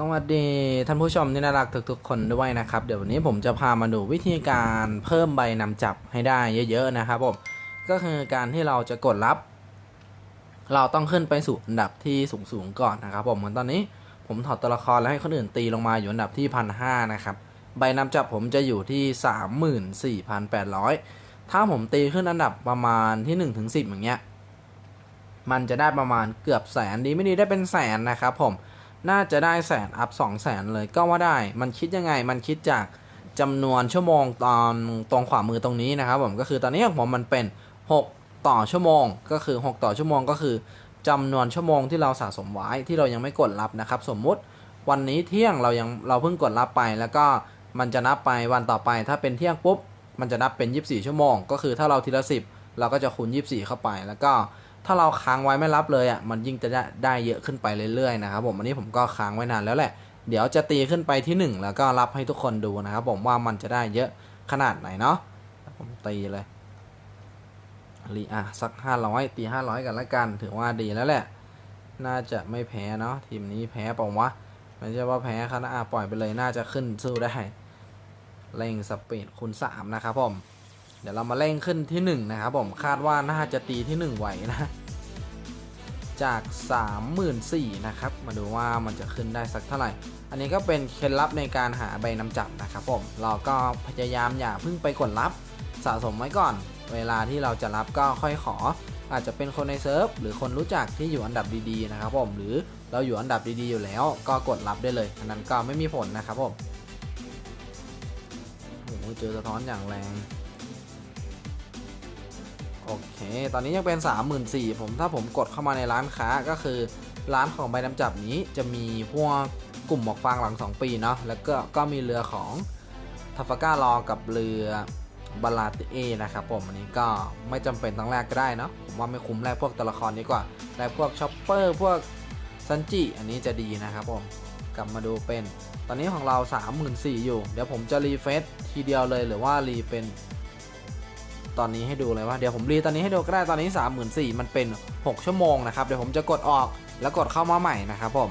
สวัสดีท่านผู้ชมที่น่ารักทุกๆคนด้วยนะครับ เดี๋ยววันนี้ผมจะพามาดูวิธีการเพิ่มใบนำจับให้ได้เยอะๆนะครับผมก็คือการที่เราจะกดรับ เราต้องขึ้นไปสู่อันดับที่สูงๆก่อนนะครับ ผมเหมือนตอนนี้ผมถอดตัวละครแล้วให้คนอื่นตีลงมาอยู่อันดับที่พันห้านะครับใบนำจับผมจะอยู่ที่34,800ถ้าผมตีขึ้นอันดับประมาณที่1ถึง10อย่างเงี้ยมันจะได้ประมาณเกือบแสนดีไม่ดีได้เป็นแสนนะครับผม น่าจะได้แสนอัพสองแสนเลยก็ว่าได้ มันคิดยังไง มันคิดจากจำนวนชั่วโมงตอนตรงขวามือตรงนี้นะครับผมก็คือตอนนี้ของผมมันเป็น 6 ต่อชั่วโมง ก็คือ 6 ต่อชั่วโมงก็คือจำนวนชั่วโมงที่เราสะสมไว้ที่เรายังไม่กดรับนะครับ สมมุติวันนี้เที่ยงเรายังเราเพิ่งกดรับไป แล้วก็มันจะนับไปวันต่อไป ถ้าเป็นเที่ยงปุ๊บมันจะนับเป็น 24 ชั่วโมง ก็คือถ้าเราทีละ 10 เราก็จะคูณ 24 เข้าไปแล้วก็ ถ้าเราค้างไว้ไม่รับเลยอะมันยิ่งจะได้ได้เยอะขึ้นไปเรื่อยๆนะครับผมอันนี้ผมก็ค้างไว้นานแล้วแหละเดี๋ยวจะตีขึ้นไปที่ 1 แล้วก็รับให้ทุกคนดูนะครับผมว่ามันจะได้เยอะขนาดไหนเนาะผมตีเลยรีอะสัก 500 ตี 500 กันละกัน ถือว่าดีแล้วแหละ น่าจะไม่แพ้เนาะทีมนี้แพ้เปล่าวะไม่ใช่ว่าแพ้คณะอะปล่อยไปเลยน่าจะขึ้นสู้ได้เร่งสปีดคูณ3นะครับผม เดี๋ยวเรามาเร่งขึ้นที่ 1 นะครับผมคาดว่าน่าจะตีที่ 1 ไหวนะ จาก 34,000นะครับ มาดูว่ามันจะขึ้นได้สักเท่าไหร่ อันนี้ก็เป็นเคล็ดลับในการหาใบนำจับนะครับผม เราก็พยายามอย่าเพิ่งไปกดรับสะสมไว้ก่อน เวลาที่เราจะรับก็ค่อยขอ อาจจะเป็นคนในเซิร์ฟหรือคนรู้จักที่อยู่อันดับดีๆนะครับผมหรือเราอยู่อันดับดีๆอยู่แล้ว ก็กดรับได้เลยอันนั้นก็ไม่มีผลนะครับผมโอ้โหเจอสะท้อนอย่างแรง โอเค ตอนนี้ยังเป็น 34,000ผมถ้าผมกดเข้ามาในร้านค้าก็คือ ร้านของใบนำจับนี้จะมีพวกกลุ่มหมอกฟางหลัง 2 ปีเนาะแล้วก็ก็มีเรือของทัฟฟาก้ารอกับเรือบาลาติเอนะครับผมอันนี้ก็ไม่จำเป็นต้องแลกก็ได้เนาะผมว่าไม่คุ้มแลกพวกตัวละครดีกว่าแลกพวกช็อปเปอร์พวกซันจิอันนี้จะดีนะครับผมกลับมาดูเป็น ตอนนี้ของเรา 34,000อยู่ เดี๋ยวผมจะรีเฟซทีเดียวเลยหรือว่ารีเป็น ตอนนี้ให้ดูเลยว่าเดี๋ยวผมรีตอนนี้ให้ดูก็ได้ตอนนี้34,000มันเป็น 6 ชั่วโมงนะครับเดี๋ยวผมจะกดออกแล้วกดเข้ามาใหม่นะครับผม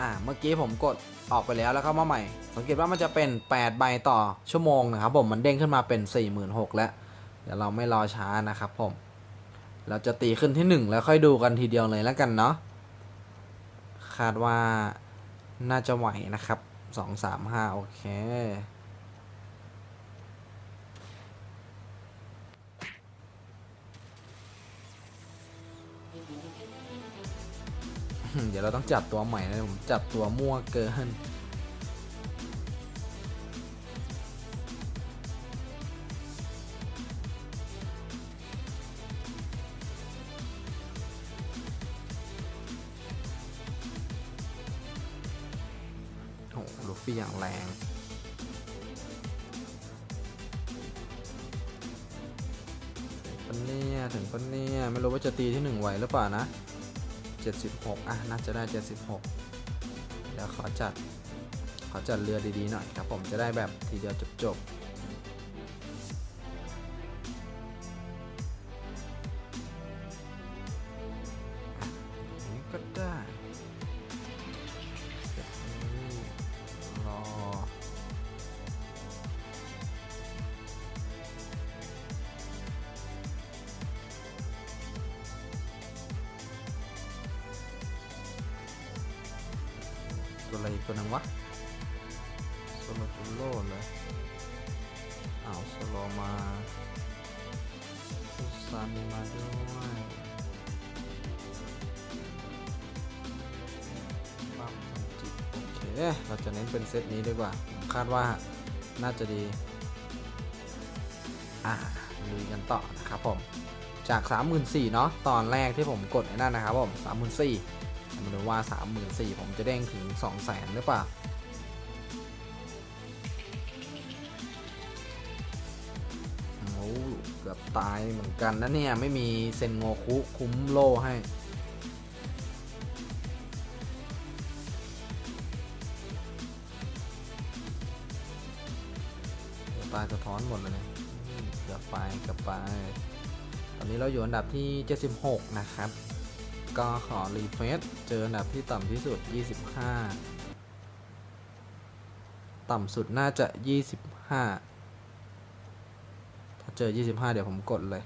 อ่าเมื่อกี้ผมกดออกไปแล้วแล้วเข้ามาใหม่ สังเกตว่ามันจะเป็น 8 ใบต่อชั่วโมงนะครับผมมันเด้งขึ้นมาเป็น 46,000แล้วเดี๋ยวเราไม่รอช้านะครับผม เราจะตีขึ้นที่ 1 แล้วค่อยดูกันทีเดียวเลยแล้วกันเนาะคาดว่าน่าจะไหวนะครับ สองสามห้าโอเค เดี๋ยวเราต้องจับตัวใหม่นะผมจับตัวมั่วเกิน ฟี่อย่างแรงปนเนี่ยถึงปนเนี่ยไม่รู้ว่าจะตีที่หนึ่งไหวหรือเปล่านะ 76 อะ น่าจะได้ 76 เดี๋ยวขอจัด ขอจัดเรือดีๆหน่อยครับ ผมจะได้แบบทีเดียวจบๆ ตัวอะไรอีกตัวนึงวะโซโลจูโร่เลยอ้าวโซโลมาซูซันมาด้วยปั๊บสันจิโอเค เราจะเน้นเป็นเซตนี้ดีกว่า คาดว่าน่าจะดี อ่าลุยกันต่อนะครับผม จาก 34,000เนาะ ตอนแรกที่ผมกดไอ้นั่นนะครับผม 34,000 มาดูว่า 34,000ผมจะเด้งถึง 200,000หรือเปล่าโอ้เกือบตายเหมือนกันนะเนี่ย ไม่มีเซนโงคุคุ้มโล่ให้ตายสะท้อนหมดเลยเนี่ยอืมเกือบไปเกือบไป ตอนนี้เราอยู่อันดับที่ 76 นะครับ ก็ขอรีเฟซเจออันดับที่ต่ำที่สุด 25 ต่ำสุดน่าจะ 25 ถ้าเจอ 25 เดี๋ยวผมกดเลย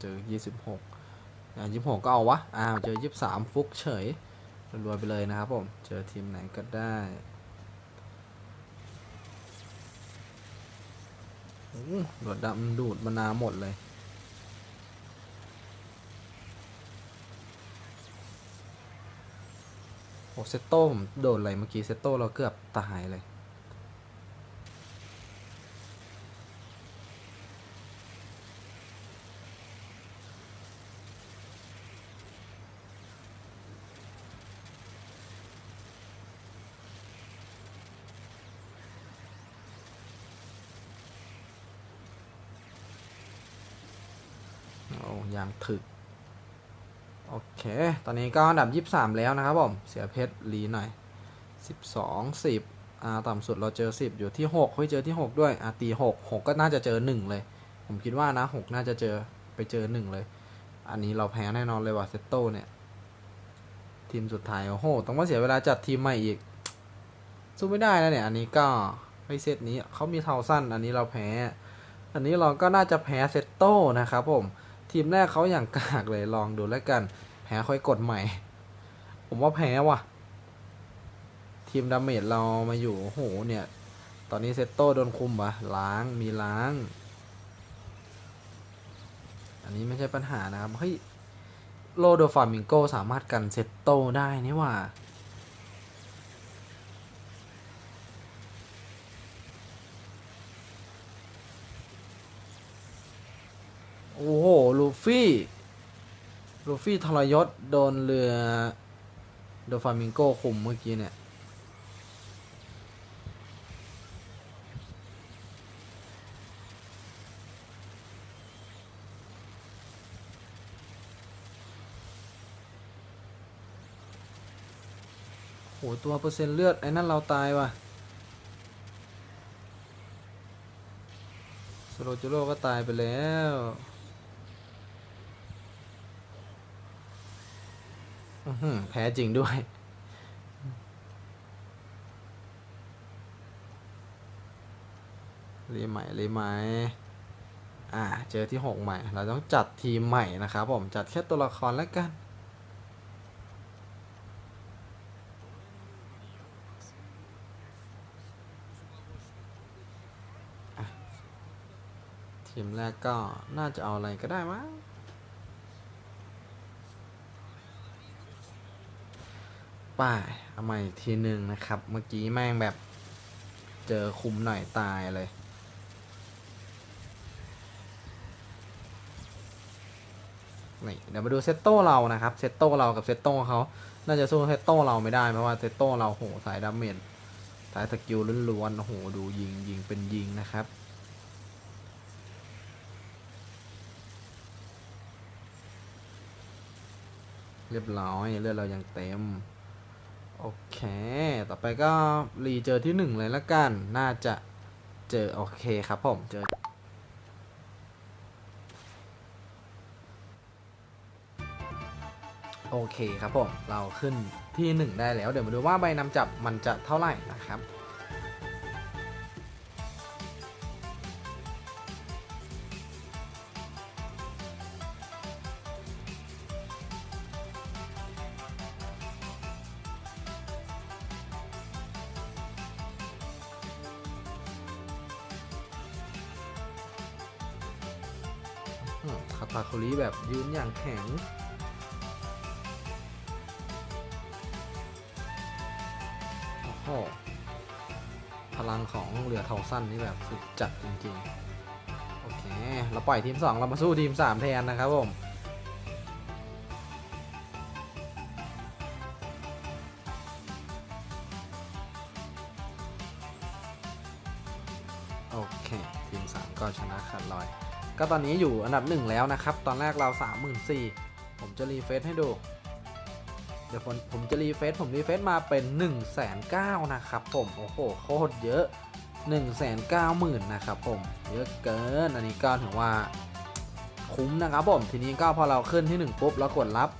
เจอ 26อ่า26 ก็เอาวะ อ้าว เจอ 23 ฟุกเฉยรวยไปเลยนะครับผม เจอทีมไหนก็ได้โอ้โหลวดดำดูดมานาหมดเลย โอ้เซตโต้ผมโดนอะไรเมื่อกี้เซตโต้เราเกือบตายเลย อ้ยังถึก โอเค ตอนนี้ก็อันดับ 23 แล้วนะครับผม เสียเพชรลีหน่อย 12 10อ่าต่ำสุดเราเจอ 10 อยู่ที่6เฮ้ยเจอที่ 6 ด้วยอ่าตี6 6 ก็น่าจะเจอ 1 เลย ผมคิดว่านะ 6 น่าจะเจอไปเจอ 1 เลย อันนี้เราแพ้แน่นอนเลยว่ะเซตโตเนี่ย ทีมสุดท้าย โอ้โห ต้องมาเสียเวลาจัดทีมใหม่อีก สู้ไม่ได้แล้วเนี่ย อันนี้ก็ไม่เซตนี้เขามีเทาสั้น อันนี้เราแพ้อันนี้เราก็น่าจะแพ้เซตโต้นะครับผม ทีมแรกเขาอย่างกากเลยลองดูแล้วกัน แพ้ค่อยกดใหม่ ผมว่าแพ้ว่ะ ทีมดาเมจเรามาอยู่โอ้โหเนี่ย ตอนนี้เซตโต้โดนคุมวะล้างมีล้าง อันนี้ไม่ใช่ปัญหานะครับ เฮ้ย โลโดฟามิงโกสามารถกันเซตโต้ได้นี่ว่า โอ้โห ลูฟี่ ลูฟี่ทรยศ โดนเรือโดฟามิงโกคุมเมื่อกี้เนี่ย โห ตัวเปอร์เซ็นต์เลือด ไอ้นั่นเราตายว่ะสโลจูโร่ก็ตายไปแล้ว อื้อหือ แพ้จริงด้วย รีใหม่รีใหม่อ่า เจอที่หกใหม่ เราต้องจัดทีมใหม่นะครับผม จัดแค่ตัวละครแล้วกันทีมแรกก็น่าจะเอาอะไรก็ได้มั้ง ป้ายเอาใหม่อีกทีหนึ่งนะครับ เมื่อกี้แม่งแบบเจอคุมหน่อยตายเลย นี่เดี๋ยวมาดูเซตโต้เรานะครับ เซตโต้เรากับเซตโต้เขาน่าจะสู้เซตโต้เราไม่ได้เพราะว่าเซตโต้เราโหสายดาเมจสายสกิลล้วนๆโอ้โหดูยิงยิงเป็นยิงนะครับเรียบร้อยเลือดเรายังเต็ม โอเค ต่อไปก็รีเจอที่หนึ่งเลยละกัน น่าจะเจอ โอเคครับผม เจอ โอเคครับผม เราขึ้นที่หนึ่งได้แล้ว เดี๋ยวมาดูว่าใบนำจับมันจะเท่าไหร่นะครับ คาตาคุริแบบยืนอย่างแข็งโอ้โหพลังของเรือเทาสั้นนี่แบบสุดจัดจริงๆ โอเค เราปล่อยทีม 2 เรามาสู้ทีม 3 แทนนะครับผม ก็ตอนนี้อยู่อันดับ 1 แล้วนะครับ ตอนแรกเรา 34,000ผมจะรีเฟซให้ดู เดี๋ยวผมผมจะรีเฟซผมรีเฟซมาเป็น 1 9 0 0 0นะครับผมโอ้โหโคตรเยอะ 1 9 0 0 0 0นะครับผมเยอะเกินอันนี้ก็ถือว่าคุ้มนะครับผมทีนี้ก็พอเราขึ้นที่ 1 ปุ๊บเรากดรับ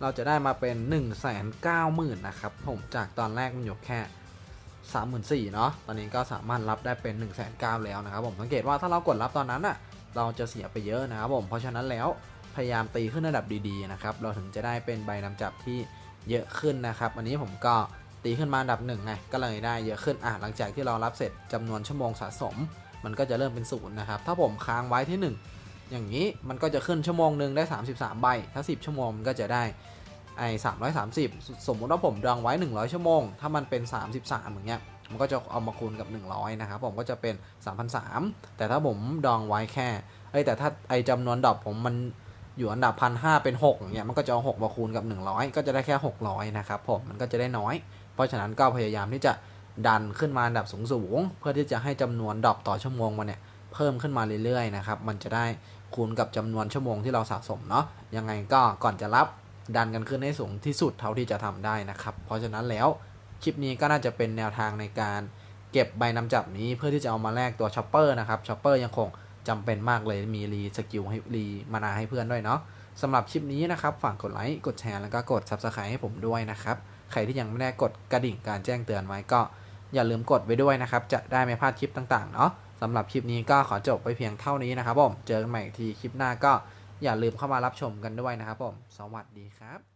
เราจะได้มาเป็น 1 9 0 0 0 0นะครับผมจากตอนแรกมันอยู่แค่34,000เนาะตอนนี้ก็สามารถรับได้เป็น 1 9 0 0 0แล้วนะครับผมสังเกตว่าถ้าเรากดรับตอนนั้นอะ เราจะเสียไปเยอะนะครับผม เพราะฉะนั้นแล้วพยายามตีขึ้นระดับดีๆนะครับ เราถึงจะได้เป็นใบนำจับที่เยอะขึ้นนะครับ อันนี้ผมก็ตีขึ้นมาอันดับหนึ่งไง ก็เลยได้เยอะขึ้น อะ หลังจากที่เรารับเสร็จจำนวนชั่วโมงสะสม มันก็จะเริ่มเป็นศูนย์นะครับ ถ้าผมค้างไว้ที่ 1 อย่างนี้มันก็จะขึ้นชั่วโมงหนึ่งได้ 33 ใบ ถ้า 10 ชั่วโมงมันก็จะได้ไอ้330 สมมุติว่าผมดองไว้ 100 ชั่วโมง ถ้ามันเป็น 33อย่างเงี้ย มันก็จะเอามาคูณกับ 100 นะครับผมก็จะเป็น3,300แต่ถ้าผมดองไว้แค่เอ้แต่ถ้าไอจำนวนดอกผมมันอยู่อันดับพันห้าเป็น 6เงี้ยมันก็จะเอา6มาคูณกับ 100 ก็จะได้แค่ 600 นะครับผมมันก็จะได้น้อย เพราะฉะนั้นก็พยายามที่จะดันขึ้นมาอันดับสูงๆเพื่อที่จะให้จำนวนดอกต่อชั่วโมงมันเนี่ยเพิ่มขึ้นมาเรื่อยๆนะครับมันจะได้คูณกับจำนวนชั่วโมงที่เราสะสมเนาะยังไงก็ก่อนจะรับดันกันขึ้นให้สูงที่สุดเท่าที่จะทำได้นะครับ เพราะฉะนั้นแล้ว คลิปนี้ก็น่าจะเป็นแนวทางในการเก็บใบนำจับนี้เพื่อที่จะเอามาแลกตัวช็อปเปอร์นะครับช็อปเปอร์ยังคงจำเป็นมากเลยมีรีสกิลให้รีมานาให้เพื่อนด้วยเนาะสำหรับคลิปนี้นะครับฝากกดไลค์กดแชร์แล้วก็กด Subscribe ให้ผมด้วยนะครับใครที่ยังไม่ได้กดกระดิ่งการแจ้งเตือนไว้ก็อย่าลืมกดไว้ด้วยนะครับ จะได้ไม่พลาดคลิปต่างๆ เนาะสำหรับคลิปนี้ก็ขอจบไปเพียงเท่านี้นะครับผม เจอกันใหม่อีกทีคลิปหน้าก็อย่าลืมเข้ามารับชมกันด้วยนะครับผม สวัสดีครับ